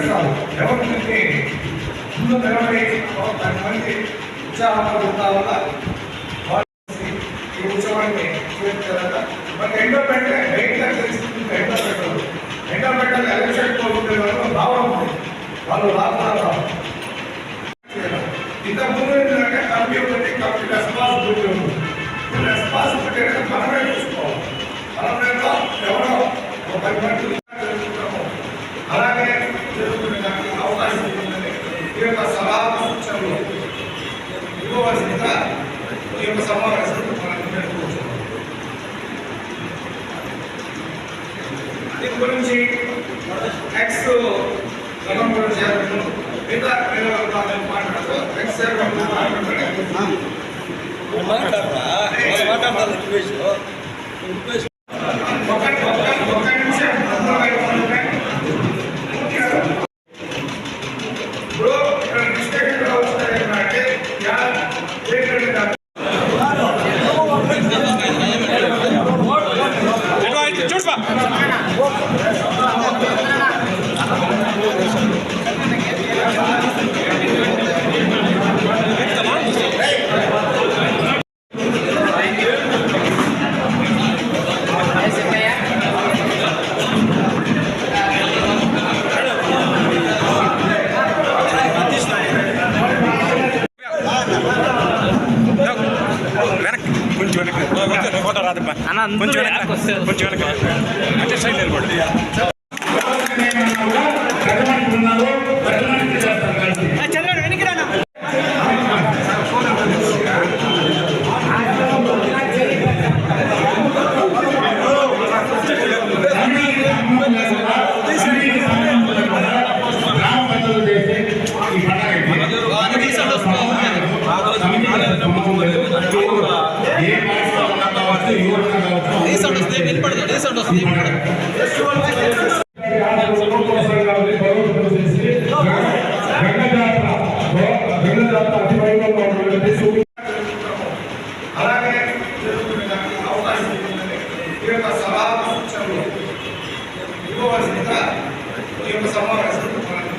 Lead చేస్తారు ఎవరు దీన్ని ముందు నిలబడి ఒక పది మంది ఉత్సాహపడుతా వల్ల ఈ ఉత్సవాన్ని మరి ఎండో పెట్టే బయట తెలిసింది ఎండో పెట్టరు ఎండో పెట్టాలి ఎలక్షన్ కోరుకునే వాళ్ళు రావడం వాళ్ళు రాకుండా ఇంత ముందు ఏంటంటే కంప్యూటర్ కంప్యూటర్ రెస్పాన్సిబిలిటీ ఉంది. రెస్పాన్సిబిలిటీ అంటే మనమే చూసుకోవాలి. మనం ఎవరో ఒక పది మంది ಫ್ರೆಂಡ್ಸು ನವೆಂಬರ್ ಸೇರಬೇಕು ಮಾಡಬೇಕು? ಫ್ರೆಂಡ್ಸ್ ಸೇರಬೇಕು ಮಾಡ್ಕೊಳ್ತಾರೆ ಮಾತಾಡ್ತಾ ಮಾತಾಡ್ತಾರೆ ಉಮೇಶ್ ಉಮೇಶ್ కొంచెం వెనక్కి కొంచెం వెనక్కి అంటే సైడ్ నిలబడి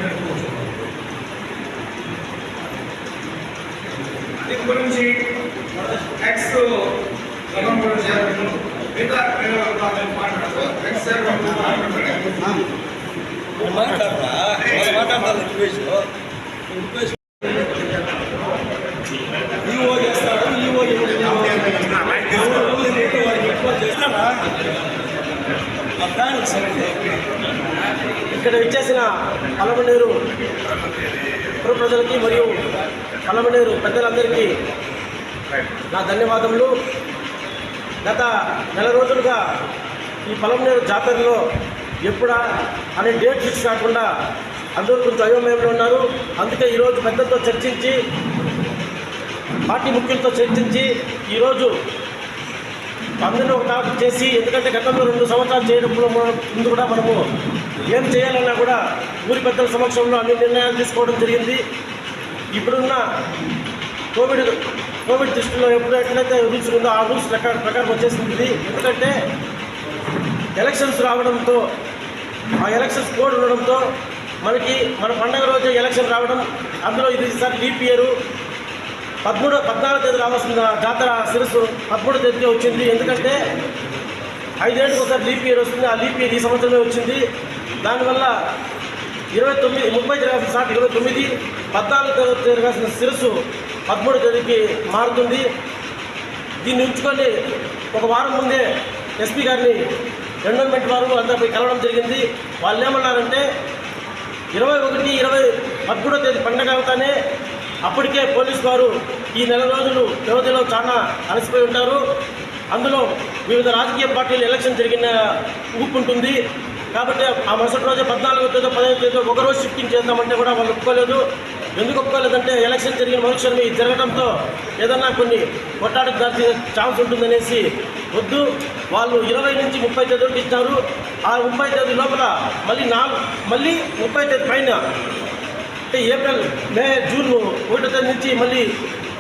పెట్టుకోవచ్చు దీని గురించి ఎక్స్ గవర్నమెంట్ చేయాలను మిగతా వేరే వాళ్ళు మాట్లాడుతూ ఎక్స్ మాట్లాడుతున్నాడు మాట్లాడరా మాట్లాడతాను ఇక్కడ ఇచ్చేసిన పలమనేరు పుర ప్రజలకి మరియు పలమనేరు పెద్దలందరికీ నా ధన్యవాదములు. గత నెల రోజులుగా ఈ పలమనేరు జాతరలో ఎప్పుడా అనే డేట్ ఫిక్స్ కాకుండా అందరూ కొంచెం అయోమయంలో ఉన్నారు. అందుకే ఈరోజు పెద్దలతో చర్చించి పార్టీ ముఖ్యులతో చర్చించి ఈరోజు అందరినీ ఒక టాపిక్ చేసి ఎందుకంటే గతంలో రెండు సంవత్సరాలు చేయడంలో ముందు కూడా మనము ఏం చేయాలన్నా కూడా ఊరి పెద్దల సమక్షంలో అన్ని నిర్ణయాలు తీసుకోవడం జరిగింది. ఇప్పుడున్న కోవిడ్ కోవిడ్ దృష్టిలో ఎప్పుడు ఎట్లయితే రూల్స్ ఉందో ఆ రూల్స్ ప్రకారం ప్రకారం వచ్చేసింది. ఎందుకంటే ఎలక్షన్స్ రావడంతో ఆ ఎలక్షన్స్ కోడ్ ఉండడంతో మనకి మన పండగ రోజు ఎలక్షన్ రావడం. అందులో ఇది సార్ లీప్ ఇయర్. పదమూడు పద్నాలుగు తేదీ రావాల్సిన జాతర శిరస్సు పదమూడో తేదీ వచ్చింది. ఎందుకంటే ఐదేళ్ళకి ఒకసారి లీప్ ఇయర్ వస్తుంది. ఆ లీప్ ఇయర్ ఈ సంవత్సరమే వచ్చింది. దానివల్ల ఇరవై తొమ్మిది ముప్పై జరగాల్సిన స్టార్ట్ ఇరవై తొమ్మిది పద్నాలుగు తేదీ జరగాల్సిన శిరస్సు పదమూడు తేదీకి మారుతుంది. దీన్ని ఉంచుకొని ఒక వారం ముందే ఎస్పీ గారిని ఎండోన్మెంట్ వారు అంతా పోయి కలవడం జరిగింది. వాళ్ళు ఏమన్నారంటే ఇరవై ఒకటి ఇరవై పదమూడో తేదీ పండగ అవుతానే అప్పటికే పోలీసు వారు ఈ నెల రోజులు వ్యవధిలో చాలా అలసిపోయి ఉంటారు. అందులో వివిధ రాజకీయ పార్టీలు ఎలక్షన్ జరిగిన ఊపు ఉంటుంది కాబట్టి ఆ మరుసటి రోజు పద్నాలుగో తేదీ పదహైదు తేదీ ఒక రోజు షిఫ్టింగ్ చేద్దామంటే కూడా వాళ్ళు ఒప్పుకోలేదు. ఎందుకు ఒప్పుకోలేదంటే ఎలక్షన్ జరిగిన మరుక్షణం ఇది జరగడంతో ఏదన్నా కొన్ని కొట్టాడికి దాల్చిన ఛాన్స్ ఉంటుందనేసి వద్దు. వాళ్ళు ఇరవై నుంచి ముప్పై తేదీలకు ఇచ్చారు. ఆ ముప్పై తేదీ లోపల మళ్ళీ నా మళ్ళీ ముప్పై తేదీ పైన అంటే ఏప్రిల్ మే జూన్ ఒకటో తేదీ నుంచి మళ్ళీ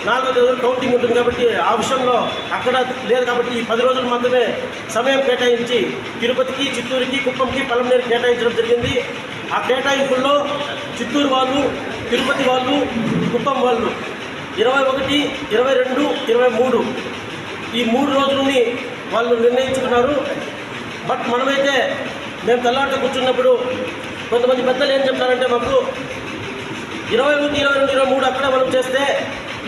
నాలుగో తేదీ కౌంటింగ్ ఉంటుంది కాబట్టి ఆ విషయంలో అక్కడ లేదు కాబట్టి ఈ పది రోజులు మాత్రమే సమయం కేటాయించి తిరుపతికి చిత్తూరుకి కుప్పంకి పలమనేరు కేటాయించడం జరిగింది. ఆ కేటాయింపుల్లో చిత్తూరు వాళ్ళు తిరుపతి వాళ్ళు కుప్పం వాళ్ళు ఇరవై ఒకటి ఇరవై రెండు ఇరవై మూడు ఈ మూడు రోజులని వాళ్ళు నిర్ణయించుకున్నారు. బట్ మనమైతే మేము తెల్లారితో కూర్చున్నప్పుడు కొంతమంది పెద్దలు ఏం చెప్తారంటే మాకు ఇరవై ఒకటి ఇరవై రెండు ఇరవై మూడు అక్కడ మనం చేస్తే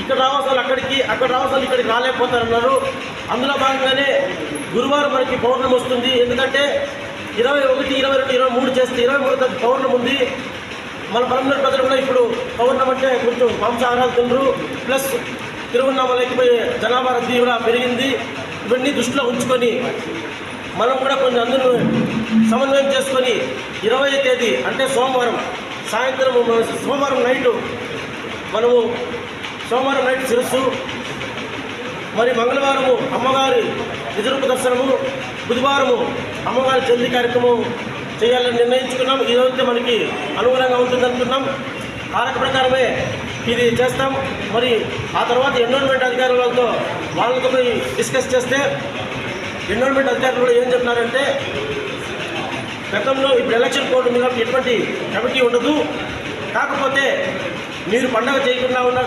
ఇక్కడ రావాల్సిన వాళ్ళు అక్కడికి అక్కడ రావాల్సిన వాళ్ళు ఇక్కడికి రాలేకపోతారన్నారు. అందులో భాగంగానే గురువారం మనకి పౌర్ణమి వస్తుంది. ఎందుకంటే ఇరవై ఒకటి ఇరవై రెండు ఇరవై మూడు చేస్తే ఇరవై మూడు తగ్గ పౌర్ణమి ఉంది. మన పరమనేరు ప్రజలు కూడా ఇప్పుడు పౌర్ణమి అంటే కొంచెం మాంసాహారాలు తినరు. ప్లస్ తిరువన్నామలకి పోయే జనాభా రద్దీ కూడా పెరిగింది. ఇవన్నీ దృష్టిలో ఉంచుకొని మనం కూడా కొంచెం అందరూ సమన్వయం చేసుకొని ఇరవై తేదీ అంటే సోమవారం సాయంత్రం సోమవారం నైటు మనము సోమవారం నైట్ శిరస్సు మరి మంగళవారము అమ్మగారి నిజరూప దర్శనము బుధవారము అమ్మగారి జల్ది కార్యక్రమం చేయాలని నిర్ణయించుకున్నాం. ఈ మనకి అనుగుణంగా ఉంటుంది అనుకున్నాం. కారక ప్రకారమే ఇది చేస్తాం. మరి ఆ తర్వాత ఎన్విరాన్మెంట్ అధికారులతో వాళ్ళతో పోయి డిస్కస్ చేస్తే ఎన్విరాన్మెంట్ అధికారులు కూడా ఏం చెప్తున్నారంటే గతంలో ఇప్పుడు ఎలక్షన్ కోడ్ మీద ఎటువంటి కమిటీ ఉండదు. కాకపోతే మీరు పండగ చేయకుండా ఉన్న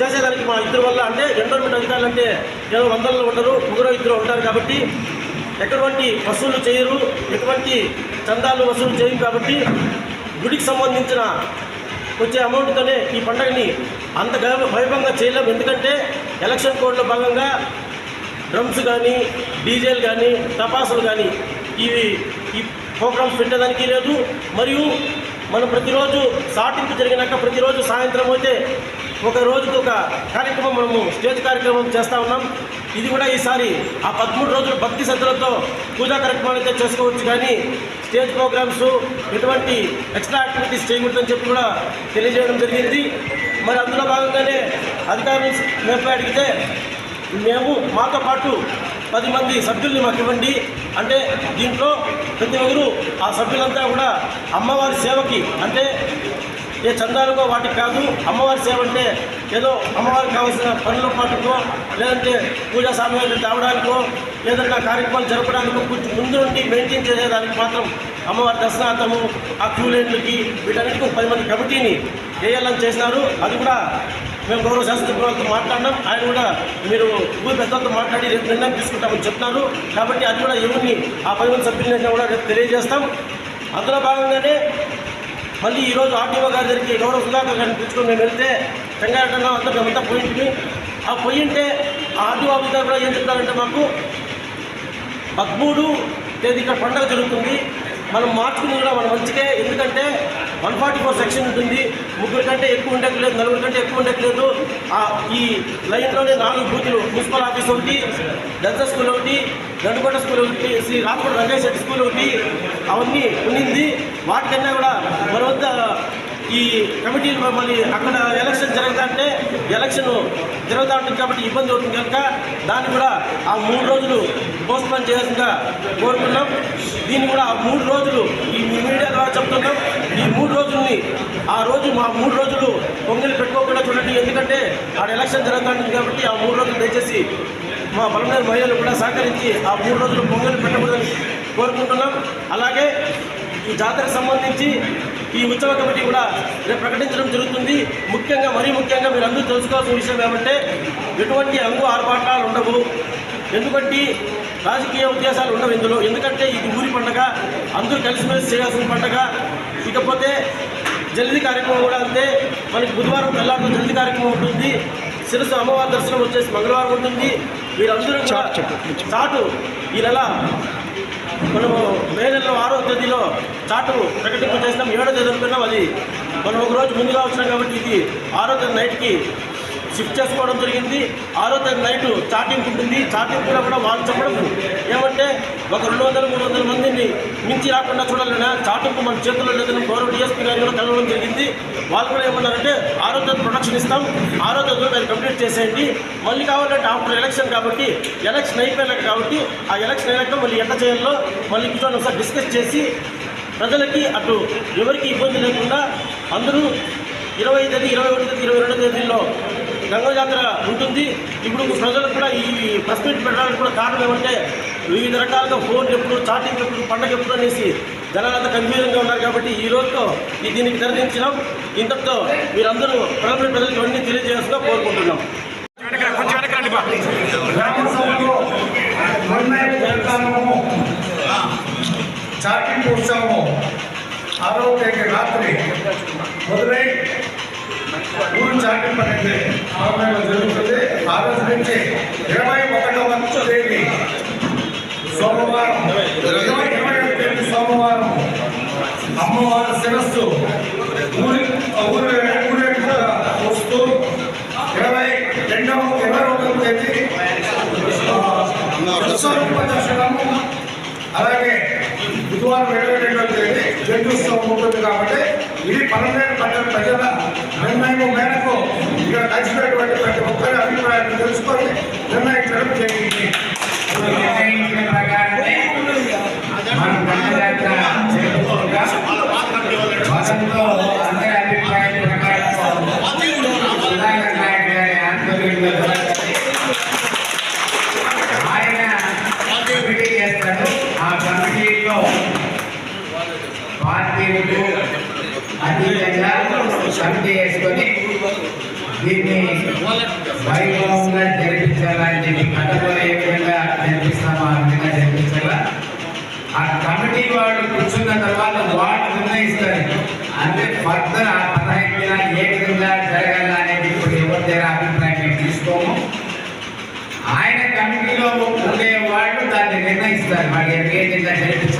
చేసేదానికి మా ఇద్దరు వల్ల అంటే ఎండోర్మెంట్ అధికారులు అంటే ఏదో వందల్లో ఉండరు ముగ్గురు ఇద్దరు ఉంటారు కాబట్టి ఎటువంటి వసూలు చేయరు ఎటువంటి చందాలు వసూలు చేయరు కాబట్టి గుడికి సంబంధించిన వచ్చే అమౌంట్తోనే ఈ పండగని అంత వైభవంగా చేయలేము. ఎందుకంటే ఎలక్షన్ కోడ్లో భాగంగా డ్రమ్స్ కానీ డీజేలు కానీ టపాసులు కానీ ఇవి ప్రోగ్రామ్స్ పెట్టేదానికి లేదు. మరియు మనం ప్రతిరోజు సాటింపు జరిగినాక ప్రతిరోజు సాయంత్రం అయితే ఒక రోజుకు ఒక కార్యక్రమం మనము స్టేజ్ కార్యక్రమం చేస్తూ ఉన్నాం. ఇది కూడా ఈసారి ఆ పదమూడు రోజులు భక్తి శ్రద్ధలతో పూజా కార్యక్రమాలు అయితే చేసుకోవచ్చు. కానీ స్టేజ్ ప్రోగ్రామ్స్ ఎటువంటి ఎక్స్ట్రా యాక్టివిటీస్ చేయకూడదని చెప్పి కూడా తెలియజేయడం జరిగింది. మరి అందులో భాగంగానే అధికారులు మేము అడిగితే మేము మాతో పాటు పది మంది సభ్యుల్ని మాకు ఇవ్వండి. అంటే దీంట్లో ప్రతి ఒక్కరు ఆ సభ్యులంతా కూడా అమ్మవారి సేవకి అంటే ఏ చందాలుగో వాటికి కాదు అమ్మవారి సేవ అంటే ఏదో అమ్మవారికి కావాల్సిన పనుల పాటుకో లేదంటే పూజా సామాగ్రి తేవడానికో ఏదన్నా కార్యక్రమాలు జరపడానికో కొంచెం ముందు నుండి మెయింటైన్ చేసేదానికి మాత్రం అమ్మవారి దర్శనార్థము ఆ క్యూలైన్లకి వీటన్నిటికీ పది మంది కమిటీని వేయాలని చేసినారు. అది కూడా మేము గౌరవ శాస్త్ర ప్రభుత్వం మాట్లాడినాం. ఆయన కూడా మీరు ఊరి పెద్దలతో మాట్లాడి రేపు నిర్ణయం తీసుకుంటామని చెప్తున్నారు కాబట్టి అది కూడా ఎవరిని ఆ పది మంది సభ్యులైనా కూడా రేపు తెలియజేస్తాం. అందులో భాగంగానే మళ్ళీ ఈరోజు ఆర్టీఓ గారి దగ్గరికి గౌరవ సుధాకర్ గారిని పిలుచుకొని మేము వెళ్తే టెంగాయటంగా అంతా మేమంతా పోయింటిమి. ఆ పోయింటే ఆ ఆర్టీఓ ఆఫీసర్ కూడా ఏం చెప్తారంటే మాకు పదమూడు తేదీ ఇక్కడ పండగ జరుగుతుంది. మనం మార్చుకుని కూడా మన మంచికే. ఎందుకంటే వన్ ఫార్టీ ఫోర్ సెక్షన్ ఉంటుంది. ముగ్గురు కంటే ఎక్కువ ఉండట్లేదు నలుగురు కంటే ఎక్కువ ఉండట్లేదు. ఈ లైన్లోనే నాలుగు బూతులు మున్సిపల్ ఆఫీస్ ఒకటి దర్శ స్కూల్ ఒకటి గండుకోట స్కూల్ ఒకటి శ్రీ రామకోట రంగయ్య స్కూల్ ఒకటి అవన్నీ ఉండింది వాటికన్నా కూడా మన వద్ద ఈ కమిటీలు మళ్ళీ అక్కడ ఎలక్షన్ జరగదంటే ఎలక్షన్ జరుగుతూ ఉంటుంది కాబట్టి ఇబ్బంది అవుతుంది కనుక దాన్ని కూడా ఆ మూడు రోజులు పోస్ట్ పోన్ చేయాల్సిందిగా కోరుకున్నాం. దీన్ని కూడా ఆ మూడు రోజులు ఈ మీడియా ద్వారా చెప్తున్నాం. ఈ మూడు రోజుల్ని ఆ రోజు మా మూడు రోజులు పొంగలి పెట్టుకోకుండా చూడండి. ఎందుకంటే ఆడ ఎలక్షన్ జరుగుతూ ఉంటుంది కాబట్టి ఆ మూడు రోజులు దయచేసి మా బలమైన మహిళలు కూడా సహకరించి ఆ మూడు రోజులు పొంగలి పెట్టకూడదని కోరుకుంటున్నాం. అలాగే ఈ జాతరకు సంబంధించి ఈ ఉత్సవ కమిటీ కూడా రేపు ప్రకటించడం జరుగుతుంది. ముఖ్యంగా మరీ ముఖ్యంగా మీరు అందరూ తెలుసుకోవాల్సిన విషయం ఏమంటే ఎటువంటి అంగు ఆర్భాటాలు ఉండవు. ఎందుకంటే రాజకీయ ఉద్దేశాలు ఉండవు ఇందులో. ఎందుకంటే ఇది ఊరి పండగ అందరూ కలిసిమెలిసి చేయాల్సిన పండగ. ఇకపోతే జల్దీ కార్యక్రమం కూడా అంతే. మనకి బుధవారం తెల్లారితో జల్దీ కార్యక్రమం ఉంటుంది. శిరస్సు అమ్మవారి దర్శనం వచ్చేసి మంగళవారం ఉంటుంది. వీరందరూ చాటు ఈ నెల మనము మే నెలలో ఆరో తేదీలో చాటు ప్రకటింపు చేసినాం. ఏడో తేదీ అనుకున్నాం అది. మనం ఒక రోజు ముందుగా వచ్చినాం కాబట్టి ఇది ఆరో తేదీ నైట్కి షిఫ్ట్ చేసుకోవడం జరిగింది. ఆరో తారీఖు నైట్ చాటింగ్ ఉంటుంది. చాటింగ్ కూడా కూడా వాళ్ళు చెప్పడం ఏమంటే ఒక రెండు వందల మూడు వందల మందిని మించి రాకుండా చూడాలన్నా చాటింపు మన చేతుల్లో లేదని గౌరవ డిఎస్పీ గారు కూడా కలవడం జరిగింది. వాళ్ళు కూడా ఏమన్నారంటే ఆరో తేదీ ప్రొడక్షన్ ఇస్తాం. ఆరో తేదీలో మీరు కంప్లీట్ చేసేయండి. మళ్ళీ కావాలంటే ఆఫ్టర్ ఎలక్షన్ కాబట్టి ఎలక్షన్ అయిపోయినాక కాబట్టి ఆ ఎలక్షన్ అయినాక మళ్ళీ ఎంత చేయాలో మళ్ళీ కూర్చొని ఒకసారి డిస్కస్ చేసి ప్రజలకి అటు ఎవరికి ఇబ్బంది లేకుండా అందరూ ఇరవై తేదీ ఇరవై ఒకటి తేదీ ఇరవై రెండు తేదీల్లో గంగా జాతర ఉంటుంది. ఇప్పుడు ప్రజలకు కూడా ఈ ప్రెస్ మీట్ పెట్టడానికి కూడా కారణం ఏమంటే వివిధ రకాలుగా ఫోన్ ఎప్పుడు చాటింగ్ ఎప్పుడు పండగ ఎప్పుడు అనేసి జనాలంతా కన్ఫ్యూజన్గా ఉన్నారు కాబట్టి ఈ రోజుతో ఈ దీనికి తెరదించినాం. ఇంతటితో మీరందరూ ప్రజల ప్రజలకు అన్నీ తెలియజేయాల్సిందిగా కోరుకుంటున్నాం. చాటింగ్ ఉత్సవము ఆరోగ్య రాత్రి మొదలై ఊరు చాటింగ్ పడింది ఆమెలో జరుగుతుంది. ఆ రోజు నుంచి ఇరవై ఒకటవ తేదీ సోమవారం ఇరవై ఇరవై తేదీ సోమవారం అమ్మవారి శిరస్సు ఊరి ఊరి వస్తూ ఇరవై రెండవ ఇరవై ఒకటవ తేదీ విశ్వరూప అలాగే బుధవారం ఇరవై రెండవ తేదీ జంతుత్సవం ఉంటుంది కాబట్టి ఇది పన్నెండు పట్టణ ప్రజల నిర్ణయం మేరకు ఇక్కడ కలిసినటువంటి ప్రతి ఒక్కరి అభిప్రాయాన్ని తెలుసుకొని నిర్ణయించడం జరిగింది. మనం దండయాత్ర జరుపుకుంటాం. మతంలో అందరి అభిప్రాయం ప్రకారం సుధాకర్ నాయుడు గారి ఆధ్వర్యంలో జరుగుతుంది. ఆయన కమిటీ చేస్తాడు ఆ కమిటీలో పార్టీలకు అతీతంగా కమిటీ వేసుకొని దీన్ని వైభవంగా జరిపించాలని చెప్పి కథలో ఏ విధంగా జరిపించాలా? ఆ కమిటీ వాళ్ళు కూర్చున్న తర్వాత వాళ్ళు నిర్ణయిస్తారు. అంటే ఫర్దర్ ఆ పదహైదు దినాలు ఏ విధంగా జరగాల అనేది ఇప్పుడు ఎవరి దగ్గర అభిప్రాయం మేము తీసుకోము. ఆయన కమిటీలో ఉండే వాళ్ళు దాన్ని నిర్ణయిస్తారు. వాళ్ళు ఏ విధంగా జరిపి